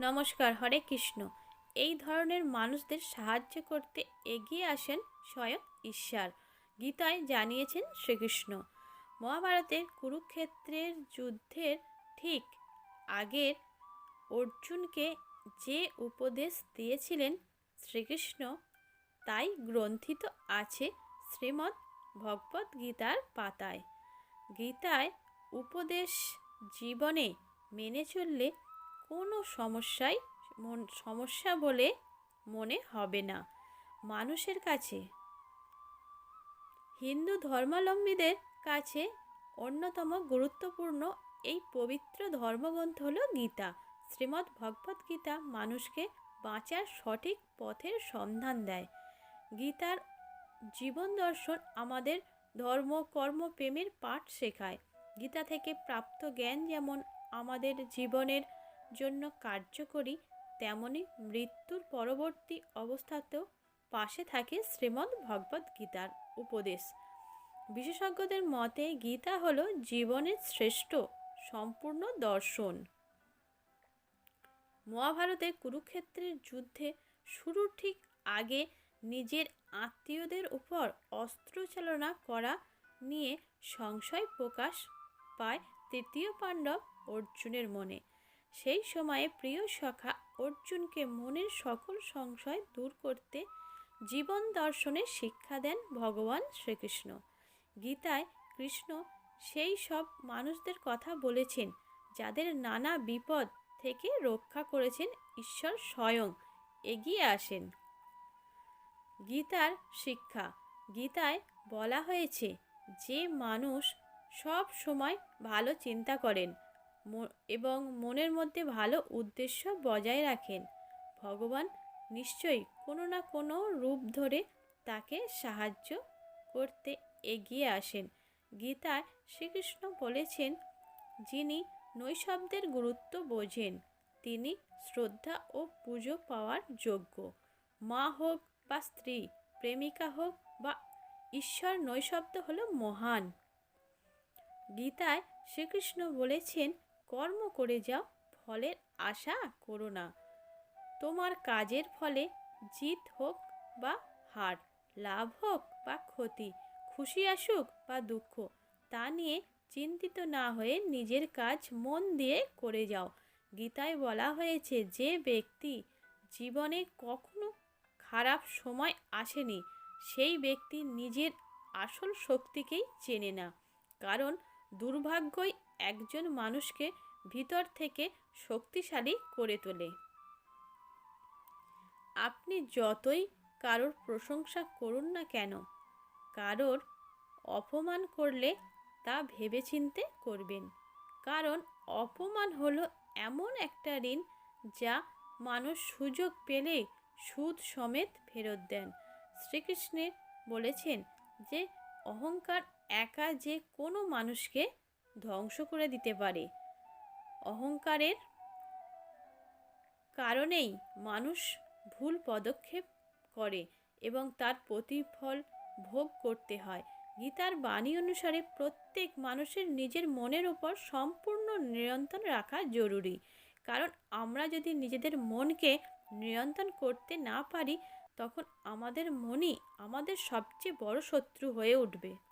নমস্কার, হরে কৃষ্ণ। এই ধরনের মানুষদের সাহায্য করতে এগিয়ে আসেন স্বয়ং ঈশ্বর। গীতায় জানিয়েছেন শ্রীকৃষ্ণ, মহাভারতের কুরুক্ষেত্রের যুদ্ধের ঠিক আগের অর্জুনকে যে উপদেশ দিয়েছিলেন শ্রীকৃষ্ণ, তাই গ্রন্থিত আছে শ্রীমদ্ ভগবত গীতার পাতায়। গীতায় উপদেশ জীবনে মেনে চললে কোনো সমস্যাই মন, সমস্যা বলে মনে হবে না। মানুষের কাছে, হিন্দু ধর্মাবলম্বীদের কাছে অন্যতম গুরুত্বপূর্ণ এই পবিত্র ধর্মগ্রন্থ হল গীতা। শ্রীমদ্ ভগবত গীতা মানুষকে বাঁচার সঠিক পথের সন্ধান দেয়। গীতার জীবন দর্শন আমাদের ধর্ম, কর্ম, প্রেমের পাঠ শেখায়। গীতা থেকে প্রাপ্ত জ্ঞান যেমন আমাদের জীবনের জন্য কার্যকরী, তেমনি মৃত্যুর পরবর্তী অবস্থাতেও পাশে থাকে শ্রীমদ্ ভগবত গীতার উপদেশ। বিশেষজ্ঞদের মতে গীতা হল জীবনের শ্রেষ্ঠ সম্পূর্ণ দর্শন। মহাভারতে কুরুক্ষেত্রের যুদ্ধে শুরুর ঠিক আগে নিজের আত্মীয়দের উপর অস্ত্র চালনা করা নিয়ে সংশয় প্রকাশ পায় তৃতীয় পাণ্ডব অর্জুনের মনে। সেই সময়ে প্রিয় সখা অর্জুনকে মনের সকল সংশয় দূর করতে জীবন দর্শনের শিক্ষা দেন ভগবান শ্রীকৃষ্ণ। গীতায় কৃষ্ণ সেই সব মানুষদের কথা বলেছেন, যাদের নানা বিপদ থেকে রক্ষা করেছেন ঈশ্বর স্বয়ং, এগিয়ে আসেন। গীতার শিক্ষা, গীতায় বলা হয়েছে, যে মানুষ সব সময় ভালো চিন্তা করেন এবং মনের মধ্যে ভালো উদ্দেশ্য বজায় রাখেন। ভগবান নিশ্চয়ই কোনো না কোনো রূপ ধরে তাকে সাহায্য করতে এগিয়ে আসেন। গীতায় শ্রীকৃষ্ণ বলেছেন, যিনি নৈশব্দের গুরুত্ব বোঝেন, তিনি শ্রদ্ধা ও পুজো পাওয়ার যোগ্য। মা হোক বা স্ত্রী, প্রেমিকা হোক বা ঈশ্বর, নৈশব্দ হলো মহান। গীতায় শ্রীকৃষ্ণ বলেছেন কর্ম করে যাও, ফলের আশা করো না। তোমার কাজের ফলে জিত হোক বা হার, লাভ হোক বা ক্ষতি, খুশি আসুক বা দুঃখ, তা নিয়ে চিন্তিত না হয়ে নিজের কাজ মন দিয়ে করে যাও। গীতায় বলা হয়েছে, যে ব্যক্তি জীবনে কখনো খারাপ সময় আসেনি, সেই ব্যক্তি নিজের আসল শক্তিকেই চেনে না। কারণ দুর্ভাগ্যই একজন মানুষকে ভিতর থেকে শক্তিশালী করে তোলে। আপনি যতই কারোর প্রশংসা করুন না কেন, কারোর অপমান করলে তা ভেবেচিন্তে করবেন। কারণ অপমান হলো এমন একটা ঋণ যা মানুষ সুযোগ পেলে সুদ সমেত ফেরত দেন। শ্রীকৃষ্ণের বলেছেন যে, অহংকার একা যে কোনো মানুষকে ধ্বংস করে দিতে পারে। অহংকারের কারণেই মানুষ ভুল পদক্ষেপ করে এবং তার প্রতিফল ভোগ করতে হয়। গীতার বাণী অনুসারে প্রত্যেক মানুষের নিজের মনের উপর সম্পূর্ণ নিয়ন্ত্রণ রাখা জরুরি। কারণ আমরা যদি নিজেদের মনকে নিয়ন্ত্রণ করতে না পারি, তখন আমাদের মনই আমাদের সবচেয়ে বড় শত্রু হয়ে উঠবে।